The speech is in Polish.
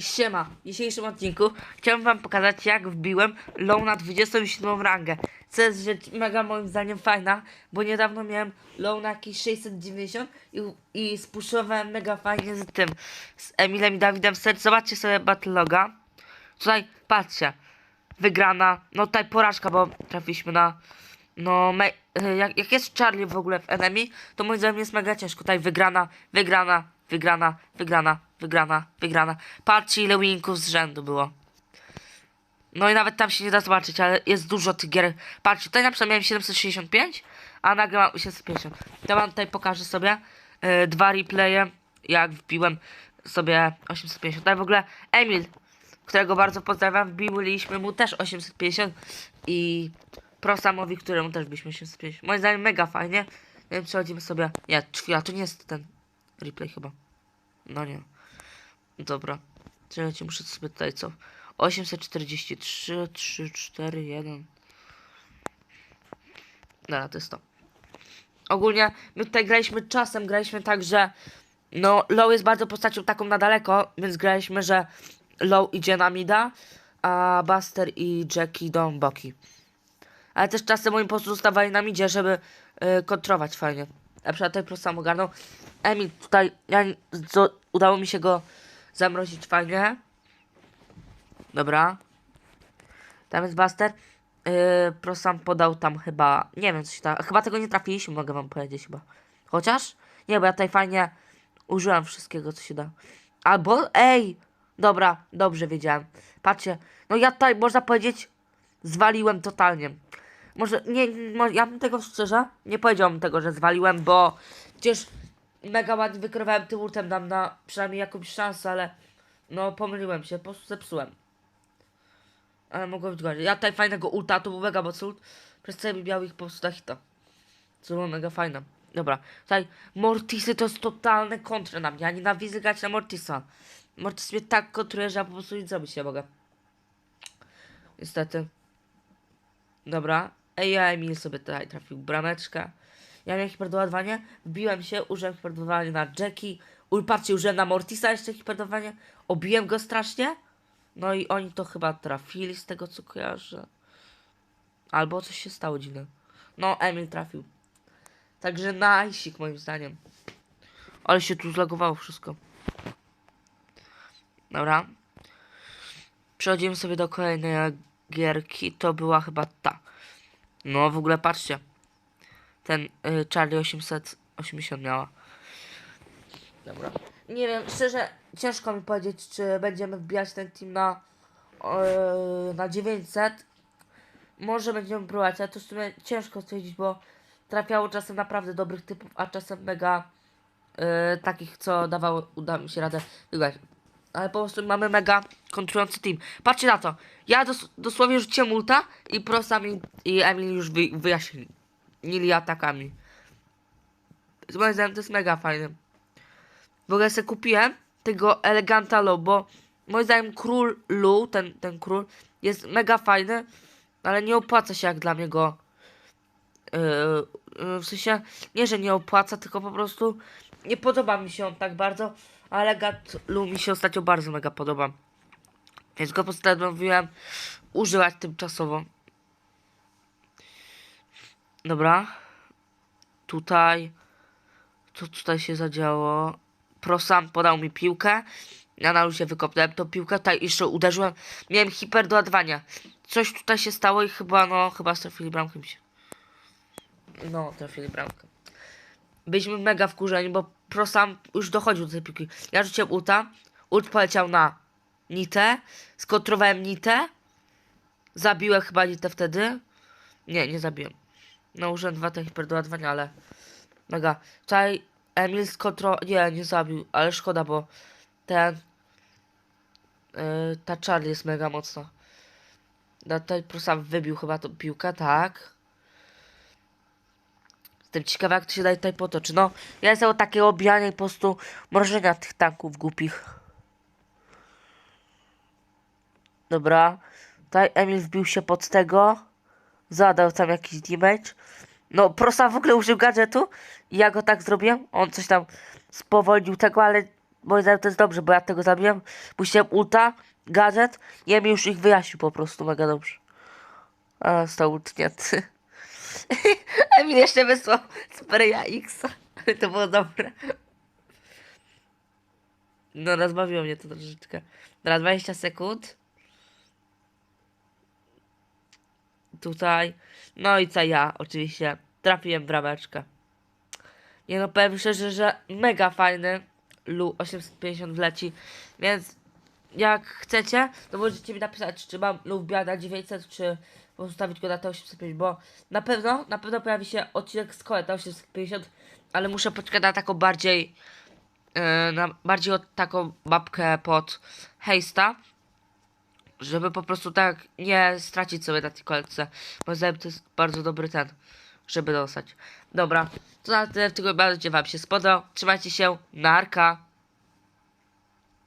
Siema, w dzisiejszym odcinku chciałem wam pokazać jak wbiłem low na 27 rangę. Co jest rzecz mega moim zdaniem fajna, bo niedawno miałem low na jakieś 690 i, i spuszczowałem mega fajnie z tym, z Emilem i Dawidem Serc. Zobaczcie sobie battle loga. Tutaj, patrzcie, wygrana, no tutaj porażka, bo trafiliśmy na, no, me, jak, jak jest Charlie w ogóle w enemy, to moim zdaniem jest mega ciężko. Tutaj wygrana, wygrana, wygrana, wygrana, wygrana, wygrana. Patrzcie ile winków z rzędu było. No i nawet tam się nie da zobaczyć, ale jest dużo tych gier. Patrzcie, tutaj na przykład miałem 765, a nagle mam 750. Ja wam tutaj pokażę sobie e, dwa replaye, jak wbiłem sobie 850. Tutaj w ogóle Emil, którego bardzo pozdrawiam, wbiliśmy mu też 850 i Prosamowi, któremu też byliśmy 850. Moim zdaniem mega fajnie. Nie przechodzimy sobie. Nie, chwila, to nie jest ten replay chyba. No nie. Dobra. Czekajcie, muszę sobie tutaj co? 843, 3, 4, 1. Dobra, to jest to. Ogólnie my tutaj graliśmy czasem, graliśmy tak, że no Low jest bardzo postacią taką na daleko, więc graliśmy, że Low idzie na mida, a Buster i Jack idą boki. Ale też czasem oni po prostu zostawali na midzie, żeby y, kontrować fajnie. Na przykład tutaj prosto sam ogarnął. Emil tutaj, ja, co, udało mi się go zamrozić fajnie. Dobra. Tam jest Buster. Yy, podał tam chyba, nie wiem co się tam, chyba tego nie trafiliśmy, mogę wam powiedzieć chyba. Chociaż? Nie, bo ja tutaj fajnie użyłem wszystkiego co się da. Albo, ej! Dobra, dobrze wiedziałem. Patrzcie, no ja tutaj można powiedzieć zwaliłem totalnie. Może, nie, może, ja bym tego szczerze nie powiedziałbym tego, że zwaliłem, bo przecież mega ładnie wykrywałem tym ultem, dam na przynajmniej jakąś szansę, ale no pomyliłem się, po prostu zepsułem. Ale mogło być gorzej. Ja tutaj fajnego ulta, to był mega mocny ult, przez co miał ich po prostu na hita. Co było mega fajne. Dobra, tutaj Mortisy to jest totalne kontra na mnie, ja nienawidzę grać na Mortisa. Mortis mnie tak kontruje, że ja po prostu nic zrobić nie mogę. Niestety. Dobra. Ja Emil sobie tutaj trafił brameczkę. Ja miałem hiperdoładowanie, wbiłem się, użyłem hiperdoładowania na Jackie. Patrzcie, użyłem na Mortisa jeszcze hiperdoładowanie. Obiłem go strasznie. No i oni to chyba trafili z tego co kojarzę. Albo coś się stało dziwne. No, Emil trafił. Także najsik moim zdaniem. Ale się tu zlagowało wszystko. Dobra. Przechodzimy sobie do kolejnej gierki. To była chyba ta. No w ogóle patrzcie. Ten y, Charlie 880 miała. Dobra. Nie wiem, szczerze ciężko mi powiedzieć, czy będziemy wbijać ten team na, yy, na 900. Może będziemy próbować, ale to w sumie ciężko stwierdzić, bo trafiało czasem naprawdę dobrych typów, a czasem mega yy, takich, co dawało, uda mi się radę wygrać. Ale po prostu mamy mega kontrujący team. Patrzcie na to. Ja dos dosłownie rzuciłem ulta i prosami i Emil już wy wyjaśnili atakami. Moim zdaniem to jest mega fajne. W ogóle sobie kupiłem tego Eleganta Low, bo moim zdaniem król Lu, ten, ten król, jest mega fajny, ale nie opłaca się jak dla mnie go. Yy, yy, w sensie, nie że nie opłaca, tylko po prostu nie podoba mi się on tak bardzo, ale Lu mi się ostatnio bardzo mega podoba. Więc go postanowiłem używać tymczasowo. Dobra. Tutaj. Co tutaj się zadziało? Prosam podał mi piłkę. Ja na luzie wykopnąłem tą piłkę. Tutaj jeszcze uderzyłem. Miałem hiperdoładowania. Coś tutaj się stało i chyba, no, chyba trafili bramkę mi się. No, trafili bramkę. Byliśmy mega wkurzeni, bo Prosam już dochodził do tej piłki. Ja rzuciłem ulta. Ult poleciał na Nitę. Skontrowałem Nitę. Zabiłem chyba Nitę wtedy. Nie, nie zabiłem. No użyłem dwa te hiperdoładowania, ale mega. Tutaj Emil skontro... Nie, nie zabił, ale szkoda, bo ten... Yy, ta Charlie jest mega mocna. No tutaj Prosam wybił chyba tą piłkę, tak. Jestem ciekawa, jak to się daje tutaj potoczy. No, ja jestem o takiego obijania i po prostu mrożenia tych tanków głupich. Dobra. Tutaj Emil wbił się pod tego. Zadał tam jakiś damage. No, prosta w ogóle użył gadżetu. I ja go tak zrobiłem. On coś tam spowolnił tego, ale moim zdaniem to jest dobrze, bo ja tego zabiłem. Puściłem ulta, gadżet i Emil już ich wyjaśnił po prostu mega dobrze. A, został ultnięty. Emil jeszcze wysłał spraya X. To było dobre. No, rozbawiło mnie to troszeczkę. Teraz 20 sekund. Tutaj. No i co ja, oczywiście. Trafiłem w brameczkę. Nie no, powiem szczerze, że mega fajny. Lu 850 wleci. Więc jak chcecie, to możecie mi napisać, czy mam Lu na 900, czy postawić go na te 805, bo na pewno, na pewno pojawi się odcinek z Koe, 850, ale muszę poczekać na taką bardziej, yy, na bardziej od taką mapkę pod Heista, żeby po prostu tak nie stracić sobie na tej kolejce, bo zdaje to jest bardzo dobry ten, żeby dostać. Dobra, to na tyle w tego będzie wam się spodobał, trzymajcie się, narka.